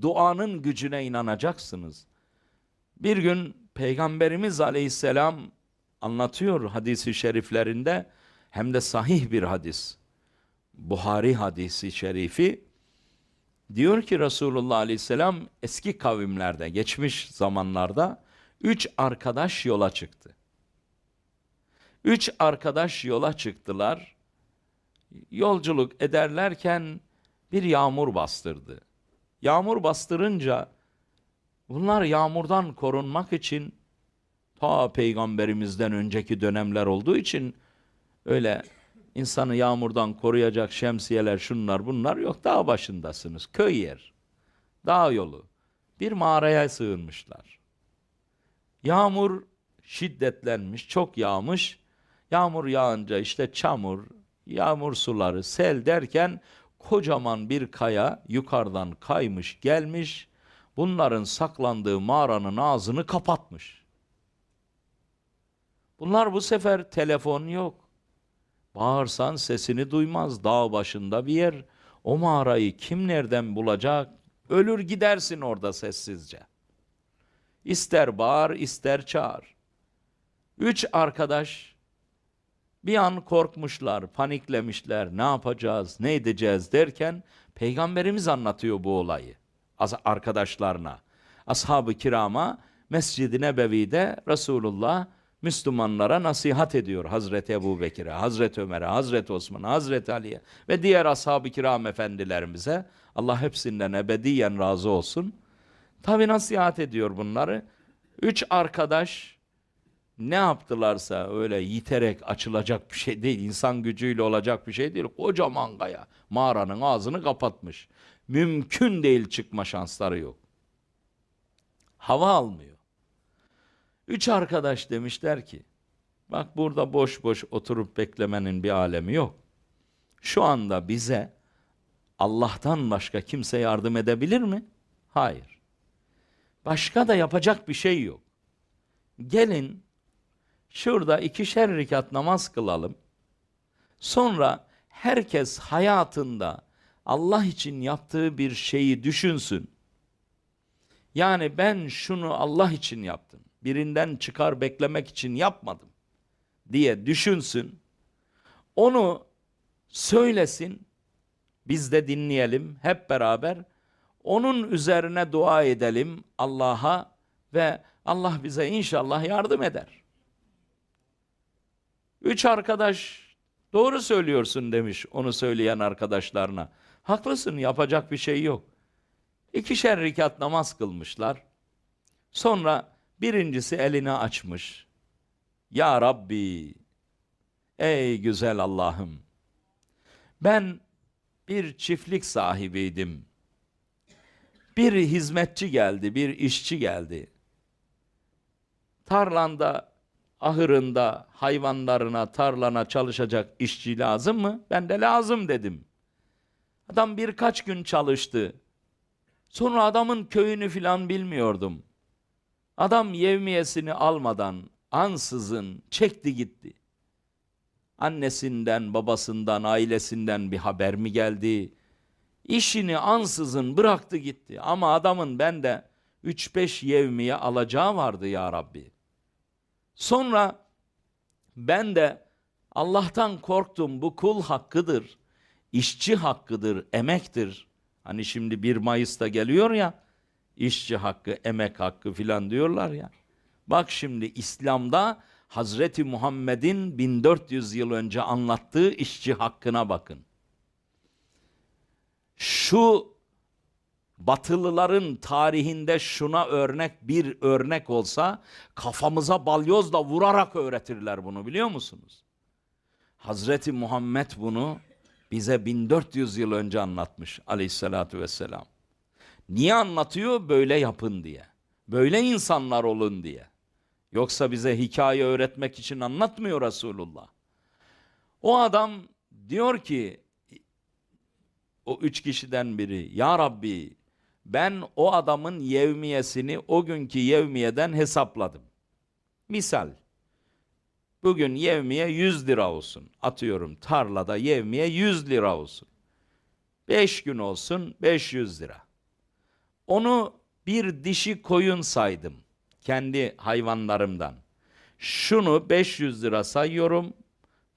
duanın gücüne inanacaksınız. Bir gün Peygamberimiz Aleyhisselam anlatıyor hadisi şeriflerinde hem de sahih bir hadis. Buhari hadisi şerifi diyor ki Resulullah Aleyhisselam eski kavimlerde geçmiş zamanlarda üç arkadaş yola çıktı. Üç arkadaş yola çıktılar. Yolculuk ederlerken bir yağmur bastırdı. Yağmur bastırınca bunlar yağmurdan korunmak için ta peygamberimizden önceki dönemler olduğu için öyle insanı yağmurdan koruyacak şemsiyeler şunlar bunlar yok. Dağ başındasınız. Köy yer. Dağ yolu. Bir mağaraya sığınmışlar. Yağmur şiddetlenmiş, çok yağmış. Yağmur yağınca işte çamur, yağmur suları, sel derken kocaman bir kaya yukarıdan kaymış gelmiş. Bunların saklandığı mağaranın ağzını kapatmış. Bunlar bu sefer telefon yok. Bağırsan sesini duymaz. Dağ başında bir yer. O mağarayı kim nereden bulacak? Ölür gidersin orada sessizce. İster bağır, ister çağır. Üç arkadaş bir an korkmuşlar, paniklemişler. Ne yapacağız, ne edeceğiz derken Peygamberimiz anlatıyor bu olayı az- arkadaşlarına. Ashab-ı kirama Mescid-i Nebevi'de Resulullah Müslümanlara nasihat ediyor Hazreti Ebu Bekir'e, Hazreti Ömer'e, Hazreti Osman'a, Hazreti Ali'ye ve diğer ashab-ı kiram efendilerimize. Allah hepsinden ebediyen razı olsun. Tabi nasihat ediyor bunları. Üç arkadaş ne yaptılarsa öyle yiterek açılacak bir şey değil. insan gücüyle olacak bir şey değil. Kocaman kaya mağaranın ağzını kapatmış. Mümkün değil çıkma şansları yok. Hava almıyor. Üç arkadaş demişler ki, bak burada boş boş oturup beklemenin bir alemi yok. Şu anda bize Allah'tan başka kimse yardım edebilir mi? Hayır. Başka da yapacak bir şey yok. Gelin şurada ikişer rekat namaz kılalım. Sonra herkes hayatında Allah için yaptığı bir şeyi düşünsün. Yani ben şunu Allah için yaptım. Birinden çıkar beklemek için yapmadım diye düşünsün. Onu söylesin. Biz de dinleyelim hep beraber. Onun üzerine dua edelim Allah'a ve Allah bize inşallah yardım eder. Üç arkadaş doğru söylüyorsun demiş onu söyleyen arkadaşlarına. Haklısın yapacak bir şey yok. İkişer rekat namaz kılmışlar. Sonra birincisi elini açmış. Ya Rabbi, ey güzel Allah'ım. Ben bir çiftlik sahibiydim. Bir hizmetçi geldi, bir işçi geldi. Tarlanda, ahırında, hayvanlarına, tarlana çalışacak işçi lazım mı? Ben de lazım dedim. Adam birkaç gün çalıştı. Sonra adamın köyünü filan bilmiyordum. Adam yevmiyesini almadan ansızın çekti gitti. Annesinden, babasından, ailesinden bir haber mi geldi? İşini ansızın bıraktı gitti. Ama adamın bende 3-5 yevmiye alacağı vardı ya Rabbi. Sonra ben de Allah'tan korktum bu kul hakkıdır, işçi hakkıdır, emektir. Hani şimdi 1 Mayıs'ta geliyor ya, işçi hakkı, emek hakkı filan diyorlar ya. Bak şimdi İslam'da Hazreti Muhammed'in 1400 yıl önce anlattığı işçi hakkına bakın. Şu Batılıların tarihinde şuna örnek bir örnek olsa kafamıza balyozla vurarak öğretirler bunu biliyor musunuz? Hazreti Muhammed bunu bize 1400 yıl önce anlatmış aleyhissalatü vesselam. Niye anlatıyor? Böyle yapın diye. Böyle insanlar olun diye. Yoksa bize hikaye öğretmek için anlatmıyor Resulullah. O adam diyor ki o üç kişiden biri ya Rabbi ben o adamın yevmiyesini o günkü yevmiyeden hesapladım. Misal bugün yevmiye 100 lira olsun. Atıyorum tarlada yevmiye 100 lira olsun. 5 gün olsun 500 lira. Onu bir dişi koyun saydım kendi hayvanlarımdan. Şunu 500 lira sayıyorum.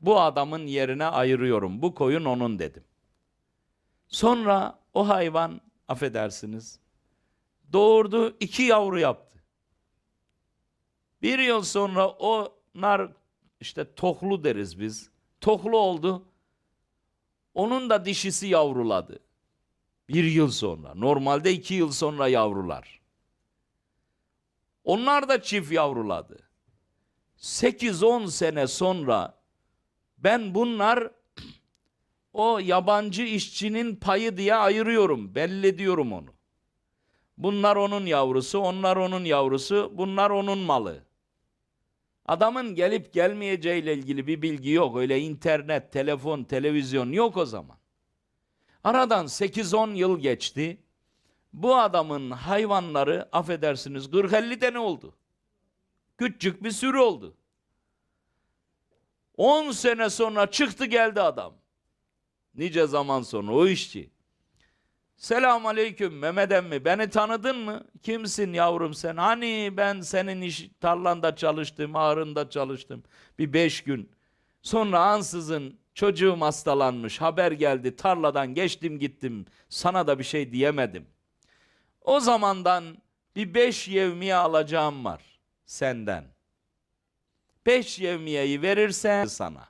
Bu adamın yerine ayırıyorum. Bu koyun onun dedim. Sonra o hayvan affedersiniz doğurdu iki yavru yaptı. Bir yıl sonra onlar işte toklu deriz biz. Toklu oldu. Onun da dişisi yavruladı. Bir yıl sonra. Normalde iki yıl sonra yavrular. Onlar da çift yavruladı. 8-10 sene sonra ben bunlar o yabancı işçinin payı diye ayırıyorum. Belli diyorum onu. Bunlar onun yavrusu, onlar onun yavrusu, bunlar onun malı. Adamın gelip gelmeyeceğiyle ilgili bir bilgi yok. Öyle internet, telefon, televizyon yok o zaman. Aradan 8-10 yıl geçti. Bu adamın hayvanları affedersiniz 40-50 tane oldu. Küçük bir sürü oldu. 10 sene sonra çıktı geldi adam. Nice zaman sonra o işçi. Selam aleyküm Mehmet emmi beni tanıdın mı? Kimsin yavrum sen? Hani ben senin iş tarlanda çalıştım, ağrında çalıştım. Bir beş gün. Sonra ansızın çocuğum hastalanmış. Haber geldi tarladan geçtim gittim. Sana da bir şey diyemedim. O zamandan bir beş yevmiye alacağım var senden. Beş yevmiyeyi verirsen sana.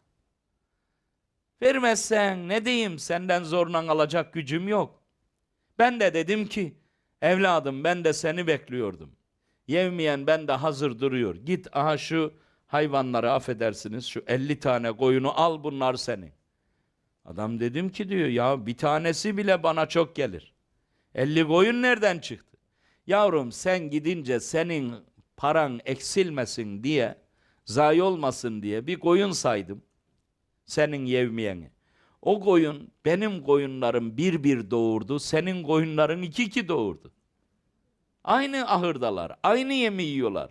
Vermezsen ne diyeyim senden zorla alacak gücüm yok. Ben de dedim ki evladım ben de seni bekliyordum. Yevmiyen ben de hazır duruyor. Git aha şu hayvanları affedersiniz şu 50 tane koyunu al bunlar senin. Adam dedim ki diyor ya bir tanesi bile bana çok gelir. 50 koyun nereden çıktı? Yavrum sen gidince senin paran eksilmesin diye, zayi olmasın diye bir koyun saydım. Senin yevmiyeni. O koyun benim koyunlarım bir bir doğurdu, senin koyunların iki iki doğurdu. Aynı ahırdalar, aynı yemi yiyorlar.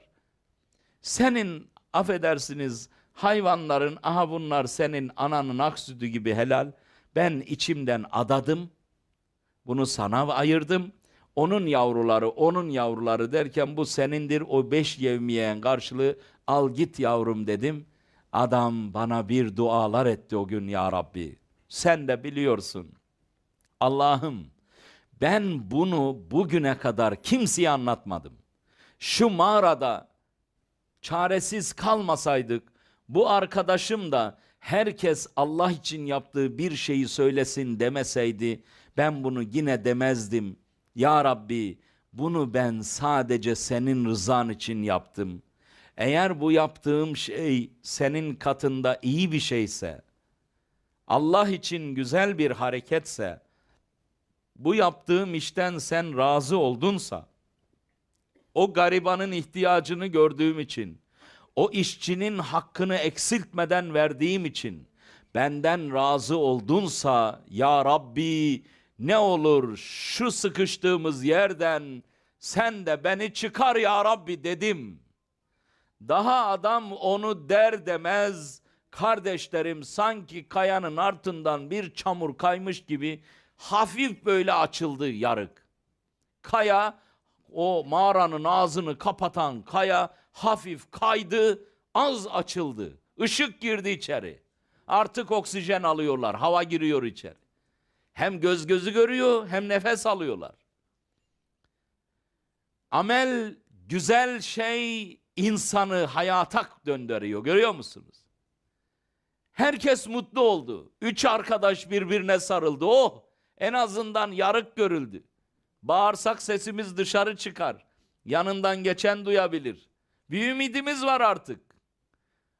Senin affedersiniz hayvanların aha bunlar senin ananın ak sütü gibi helal. Ben içimden adadım. Bunu sana ayırdım. Onun yavruları, onun yavruları derken bu senindir o beş yevmiyen karşılığı al git yavrum dedim. Adam bana bir dualar etti o gün ya Rabbi. Sen de biliyorsun. Allah'ım ben bunu bugüne kadar kimseye anlatmadım. Şu mağarada çaresiz kalmasaydık bu arkadaşım da herkes Allah için yaptığı bir şeyi söylesin demeseydi ben bunu yine demezdim. Ya Rabbi bunu ben sadece senin rızan için yaptım. Eğer bu yaptığım şey senin katında iyi bir şeyse, Allah için güzel bir hareketse, bu yaptığım işten sen razı oldunsa, o garibanın ihtiyacını gördüğüm için, o işçinin hakkını eksiltmeden verdiğim için, benden razı oldunsa, Ya Rabbi ne olur şu sıkıştığımız yerden sen de beni çıkar Ya Rabbi dedim. Daha adam onu der demez, kardeşlerim sanki kayanın altından bir çamur kaymış gibi hafif böyle açıldı yarık. Kaya o mağaranın ağzını kapatan kaya hafif kaydı, az açıldı. Işık girdi içeri. Artık oksijen alıyorlar, hava giriyor içeri. Hem göz gözü görüyor hem nefes alıyorlar. Amel güzel şey insanı hayata döndürüyor. Görüyor musunuz? Herkes mutlu oldu. Üç arkadaş birbirine sarıldı. Oh en azından yarık görüldü. Bağırsak sesimiz dışarı çıkar. Yanından geçen duyabilir. Bir ümidimiz var artık.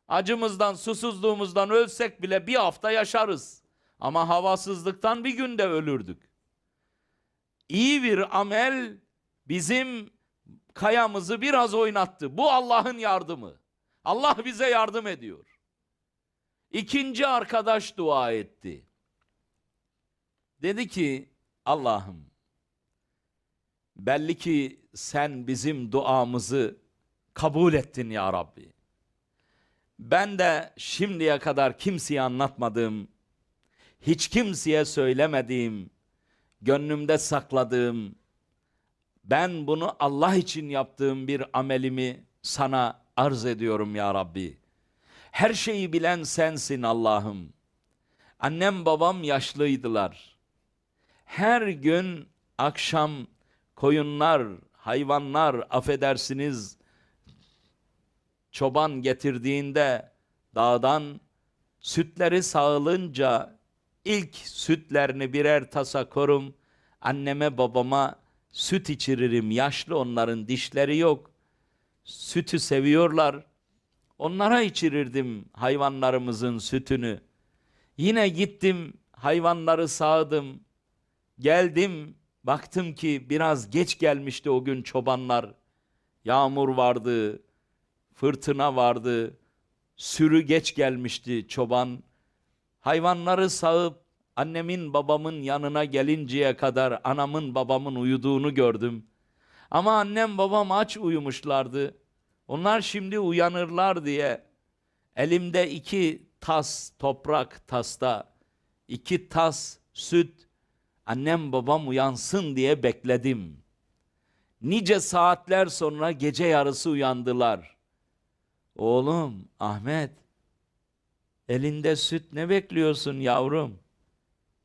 Acımızdan, susuzluğumuzdan ölsek bile bir hafta yaşarız. Ama havasızlıktan bir günde ölürdük. İyi bir amel bizim kayamızı biraz oynattı. Bu Allah'ın yardımı. Allah bize yardım ediyor. İkinci arkadaş dua etti. Dedi ki Allah'ım belli ki sen bizim duamızı kabul ettin ya Rabbi. Ben de şimdiye kadar kimseye anlatmadığım, hiç kimseye söylemediğim, gönlümde sakladığım Ben bunu Allah için yaptığım bir amelimi sana arz ediyorum ya Rabbi. Her şeyi bilen sensin Allah'ım. Annem babam yaşlıydılar. Her gün akşam koyunlar, hayvanlar affedersiniz çoban getirdiğinde dağdan sütleri sağılınca ilk sütlerini birer tasa korum. Anneme babama süt içiririm. Yaşlı onların dişleri yok. Sütü seviyorlar. Onlara içirirdim hayvanlarımızın sütünü. Yine gittim hayvanları sağdım. Geldim baktım ki biraz geç gelmişti o gün çobanlar. Yağmur vardı, fırtına vardı. Sürü geç gelmişti çoban. Hayvanları sağıp annemin babamın yanına gelinceye kadar anamın babamın uyuduğunu gördüm. Ama annem babam aç uyumuşlardı. Onlar şimdi uyanırlar diye elimde iki tas toprak tasta, iki tas süt annem babam uyansın diye bekledim. Nice saatler sonra gece yarısı uyandılar. Oğlum Ahmet elinde süt ne bekliyorsun yavrum?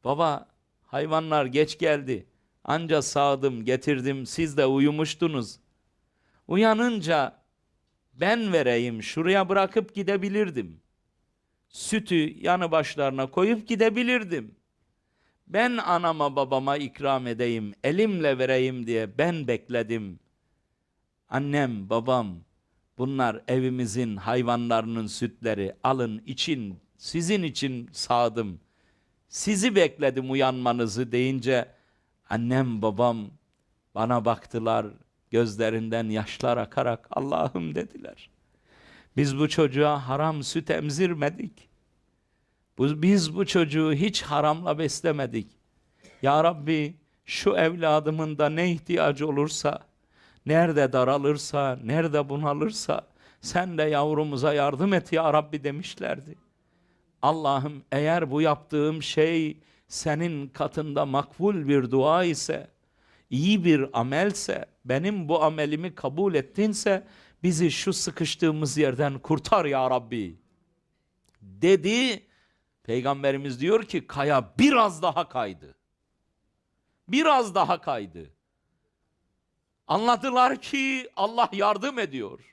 Baba hayvanlar geç geldi. Anca sağdım getirdim siz de uyumuştunuz. Uyanınca ben vereyim şuraya bırakıp gidebilirdim. Sütü yanı başlarına koyup gidebilirdim. Ben anama babama ikram edeyim, elimle vereyim diye ben bekledim. Annem, babam, bunlar evimizin hayvanlarının sütleri. Alın için, sizin için sağdım. Sizi bekledim uyanmanızı deyince annem, babam bana baktılar. Gözlerinden yaşlar akarak Allah'ım dediler. Biz bu çocuğa haram süt emzirmedik. Biz bu çocuğu hiç haramla beslemedik. Ya Rabbi şu evladımın da ne ihtiyacı olursa, nerede daralırsa, nerede bunalırsa sen de yavrumuza yardım et ya Rabbi demişlerdi. Allah'ım eğer bu yaptığım şey senin katında makbul bir dua ise, iyi bir amelse, benim bu amelimi kabul ettinse bizi şu sıkıştığımız yerden kurtar ya Rabbi. Dedi, Peygamberimiz diyor ki kaya biraz daha kaydı. Biraz daha kaydı. Anladılar ki Allah yardım ediyor.